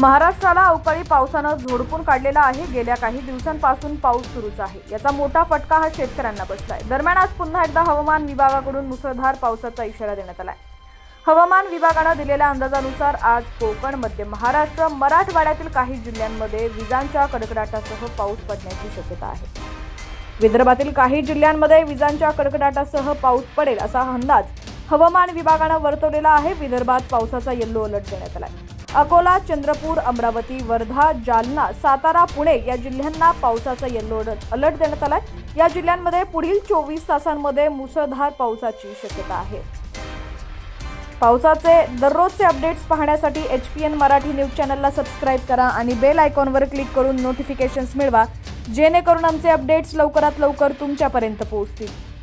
महाराष्ट्राला अवकाळी पावसानं झोडपून काढलेला आहे. गेल्या काही दिवसांपासून पाऊस सुरूच आहे. याचा मोठा फटका हा शेतकऱ्यांना बसलाय. दरम्यान आज पुन्हा एकदा हवामान विभागाकडून मुसळधार पावसाचा इशारा देण्यात आलाय. हवामान विभागानं दिलेल्या अंदाजानुसार आज कोकण मध्य महाराष्ट्र मराठवाड्यातील काही जिल्ह्यांमध्ये विजांच्या कडकडाटासह पाऊस पडण्याची शक्यता आहे. विदर्भातील काही जिल्ह्यांमध्ये विजांच्या कडकडाटासह पाऊस पडेल असा अंदाज हवामान विभागानं वर्तवलेला आहे. विदर्भात पावसाचा येल्लो अलर्ट देण्यात आलाय. अकोला चंद्रपूर अमरावती वर्धा जालना सातारा पुणे या जिल्ह्यांना पावसाचा येल्लो अलर्ट अलर्ट देण्यात आलाय. या जिल्ह्यांमध्ये पुढील चोवीस तासांमध्ये मुसळधार पावसाची शक्यता आहे. पावसाचे दररोजचे अपडेट्स पाहण्यासाठी H P N Marathi news चॅनलला सबस्क्राईब करा आणि बेल आयकॉनवर क्लिक करून नोटिफिकेशन्स मिळवा जेणेकरून आमचे अपडेट्स लवकरात लवकर तुमच्यापर्यंत पोहोचतील.